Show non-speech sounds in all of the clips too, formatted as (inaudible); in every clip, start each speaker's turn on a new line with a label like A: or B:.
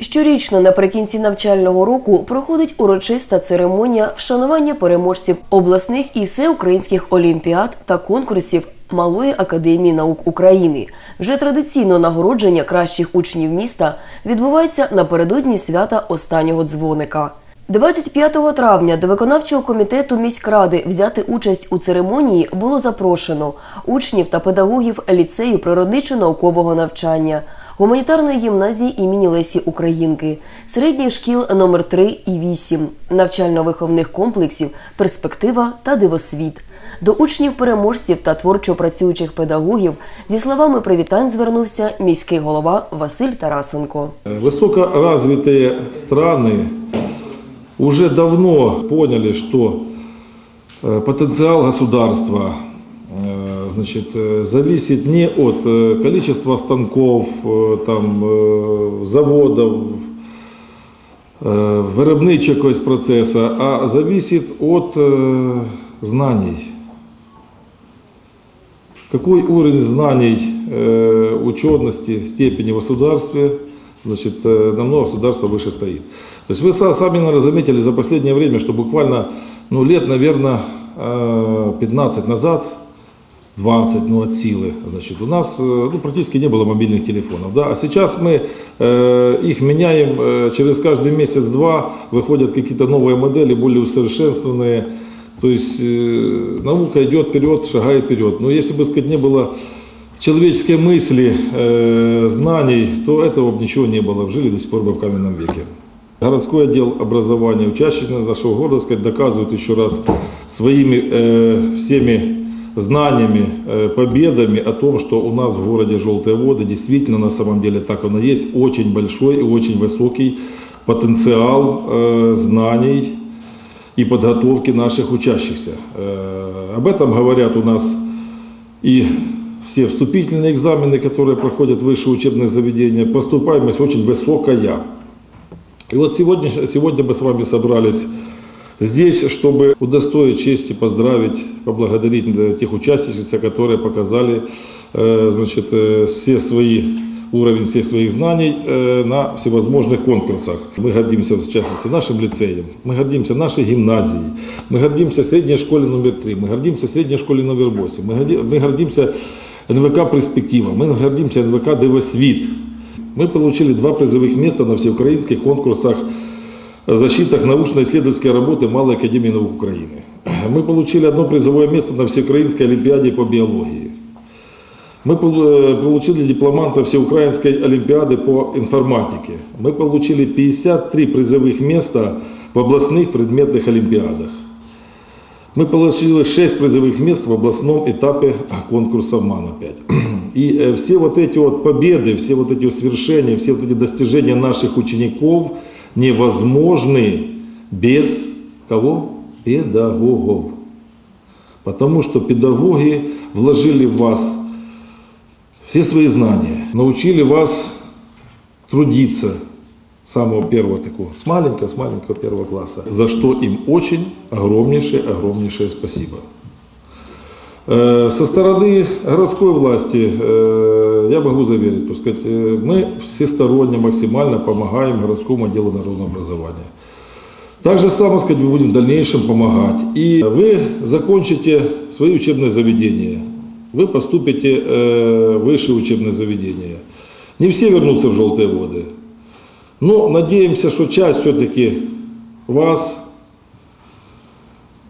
A: Щорічно наприкінці навчального року проходить урочиста церемонія вшанування переможців обласних і всеукраїнських олімпіад та конкурсів Малої академії наук України. Вже традиційно нагородження кращих учнів міста відбувається напередодні свята останнього дзвоника. 25 травня до виконавчого комітету міськради взяти участь у церемонії було запрошено учнів та педагогів ліцею природничо-наукового навчання, гуманітарної гімназії імені Лесі Українки, середніх шкіл номер 3 і 8, навчально-виховних комплексів Перспектива та Дивосвіт. До учнів переможців та творчо працюючих педагогів зі словами привітань звернувся міський голова Василь Тарасенко.
B: Высокоразвитые страны уже давно поняли, что э, потенциал государства э, значит, э, зависит не от э, количества станков, э, там, заводов, виробничого процесу, а зависит от знаний. Какой уровень знаний, учености, степени в государстве, значит, намного государство выше стоит. То есть вы са- сами, наверное, заметили за последнее время, что буквально ну, лет, наверное, э, 15 назад, 20, ну, от силы, значит, у нас э, ну, практически не было мобильных телефонов, да, а сейчас мы э, их меняем, э, через каждый месяц-два выходят какие-то новые модели, более усовершенствованные, то есть э, наука идет вперед, шагает вперед. Но если бы, сказать, не было человеческой мысли, э, знаний, то этого бы ничего не было. Жили до сих пор бы в каменном веке. Городской отдел образования, учащиеся нашего города, сказать, доказывают еще раз своими э, всеми знаниями, э, победами о том, что у нас в городе Желтые воды действительно на самом деле так оно есть, очень большой и очень высокий потенциал э, знаний и подготовки наших учащихся. Э, Об этом говорят у нас и все вступительные экзамены, которые проходят в высшие учебные заведения. Поступаемость очень высокая. И вот сегодня, сегодня мы с вами собрались здесь, чтобы удостоить чести, поздравить, поблагодарить э, тех участниц, которые показали э, значит, э, все свои уровень всех своих знаний на всевозможных конкурсах. Мы гордимся, в частности, нашим лицеем, мы гордимся нашей гимназией, мы гордимся средней школе номер 3, мы гордимся средней школе номер 8, мы горди- мы гордимся НВК «Перспектива», мы гордимся НВК «Девосвит». Мы получили два призовых места на всеукраинских конкурсах защитах научно-исследовательской работы Малой Академии наук Украины. (clears throat) Мы получили одно призовое место на Всеукраинской Олимпиаде по биологии. Мы э, получили дипломанта Всеукраинской Олимпиады по информатике. Мы получили 53 призовых места в областных предметных Олимпиадах. Мы получили 6 призовых мест в областном этапе конкурса МАН-5. (clears throat) И э, все вот эти вот победы, все вот эти свершения, все вот эти достижения наших учеников невозможны без кого? Педагогов. Потому что педагоги вложили в вас все свои знания, научили вас трудиться с самого первого такого, с маленького, с маленького первого класса, за что им очень огромнейшее, огромнейшее спасибо. Э, Со стороны городской власти э, я могу заверить, так сказать, э, мы всесторонне максимально помогаем городскому отделу народного образования. Так же само, сказать, мы будем в дальнейшем помогать. И вы закончите свои учебные заведения, вы поступите э, в высшее учебное заведение. Не все вернутся в желтые воды. Но надеемся, что часть все-таки вас,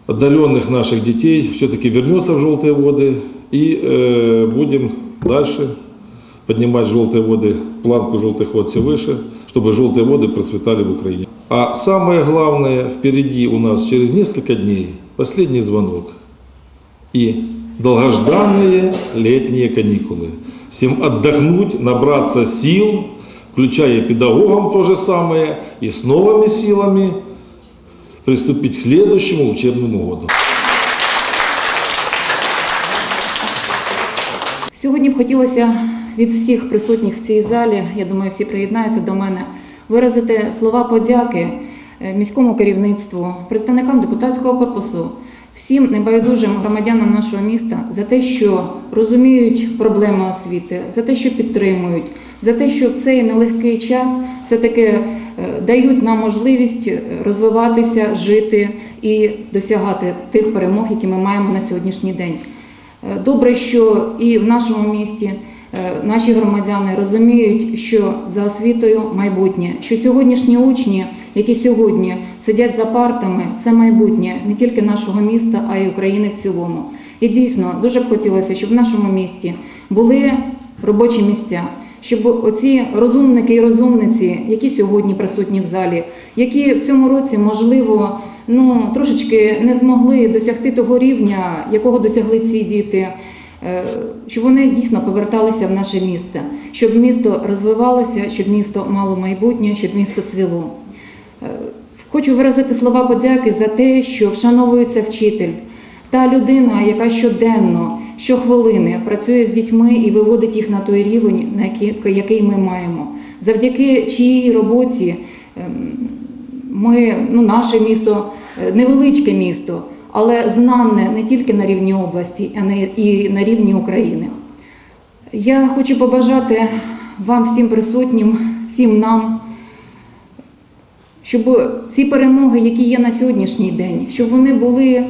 B: отдаленных наших детей, все-таки вернется в желтые воды. И э, будем дальше поднимать желтые воды, планку желтых вод все выше, чтобы желтые воды процветали в Украине. А самое главное, впереди у нас через несколько дней последний звонок и долгожданные летние каникулы. Всем отдохнуть, набраться сил, включая и педагогам то же самое, и с новыми силами приступить к следующему учебному году.
C: Сьогодні б хотілося від всіх присутніх в цій залі, я думаю, всі приєднаються до мене, виразити слова подяки е, міському керівництву, представникам депутатського корпусу, всім небайдужим громадянам нашого міста за те, що розуміють проблеми освіти, за те, що підтримують, за те, що в цей нелегкий час все-таки е, дають нам можливість е, розвиватися, жити і досягати тих перемог, які ми маємо на сьогоднішній день. Е, Добре, що і в нашому місті наші громадяни розуміють, що за освітою майбутнє, що сьогоднішні учні, які сьогодні сидять за партами, це майбутнє не тільки нашого міста, а й України в цілому. І дійсно дуже б хотілося, щоб в нашому місті були робочі місця. Щоб оці розумники і розумниці, які сьогодні присутні в залі, які в цьому році, можливо, ну трошечки не змогли досягти того рівня, якого досягли ці діти, е, щоб вони дійсно поверталися в наше місто, щоб місто розвивалося, щоб місто мало майбутнє, щоб місто цвіло. Е, Хочу виразити слова подяки за те, що вшановується вчитель, та людина, яка щоденно, щохвилини працює з дітьми і виводить їх на той рівень, на який, який ми маємо. Завдяки чиїй роботі ем, ми, ну, наше місто, е, невеличке місто, але знане не тільки на рівні області, а і на рівні України. Я хочу побажати вам всім присутнім, всім нам, щоб ці перемоги, які є на сьогоднішній день, щоб вони були,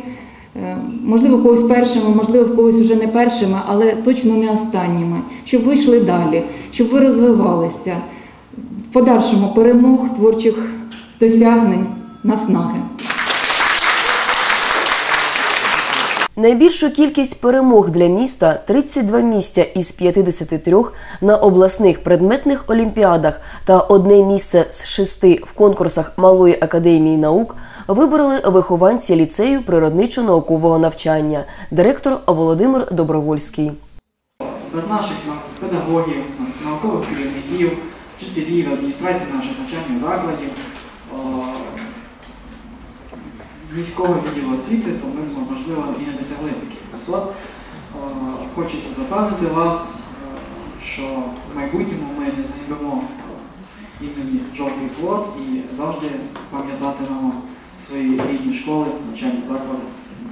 C: можливо, когось першими, можливо, в когось вже не першими, але точно не останніми, щоб ви йшли далі, щоб ви розвивалися в подальшому перемог, творчих досягнень, наснаги.
A: Найбільшу кількість перемог для міста 32 місця із 53 на обласних предметних олімпіадах та одне місце з шести в конкурсах Малої академії наук вибороли вихованці ліцею природничо-наукового навчання, директор Володимир Добровольський.
D: без наших на- педагогів, наукових керівників, вчителів, адміністрації наших навчальних закладів, міського відділу освіти, то ми, можливо, і не досягли таких висот. Хочеться запевнити вас, е, що в майбутньому ми не занімемо імені жовтий плод і завжди пам'ятатимемо свої рідні школи, навчальні заклади.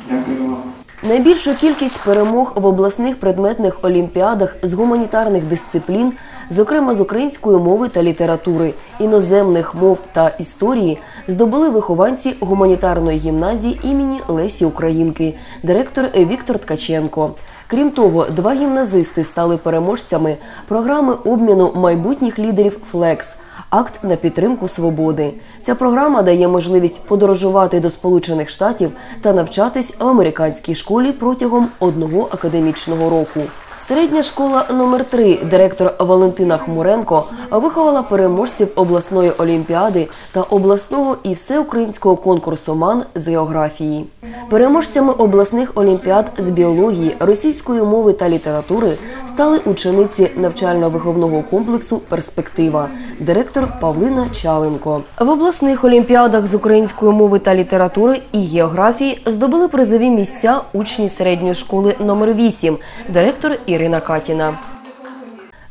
D: Дякую вам.
A: Найбільшу кількість перемог в обласних предметних олімпіадах з гуманітарних дисциплін, зокрема з української мови та літератури, іноземних мов та історії, здобули вихованці гуманітарної гімназії імені Лесі Українки, директор Віктор Ткаченко. Крім того, два гімназисти стали переможцями програми обміну майбутніх лідерів Флекс. Акт на підтримку свободи. Ця програма дає можливість подорожувати до Сполучених Штатів та навчатись в американській школі протягом одного академічного року. Середня школа номер 3 директор Валентина Хмуренко виховала переможців обласної олімпіади та обласного і всеукраїнського конкурсу МАН з географії. Переможцями обласних олімпіад з біології, російської мови та літератури стали учениці навчально-виховного комплексу Перспектива, директор Павлина Чаленко. В обласних олімпіадах з української мови та літератури і географії здобули призові місця учні середньої школи номер 8 директор Ірина Катіна.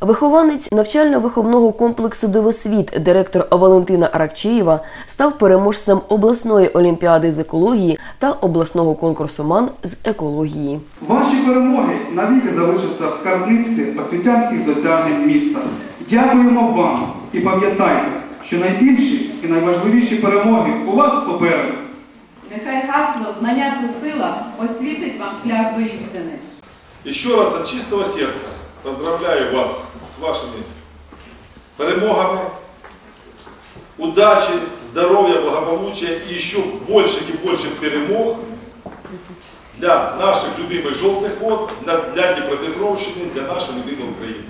A: Вихованець навчально-виховного комплексу «Дивосвіт» директор Валентина Аракчеєва став переможцем обласної олімпіади з екології та обласного конкурсу МАН з екології.
E: Ваші перемоги навіки залишаться в скарбниці освітянських досягнень міста. Дякуємо вам і пам'ятайте, що найбільші і найважливіші перемоги у вас попереду.
F: Нехай гасло знання це сила освітить вам шлях до істини.
G: Еще раз от чистого сердца поздравляю вас с вашими перемогами, удачи, здоровья, благополучия и еще больших и больших перемог для наших любимых желтых вод, для, для Днепропетровщины, для нашей любимой Украины.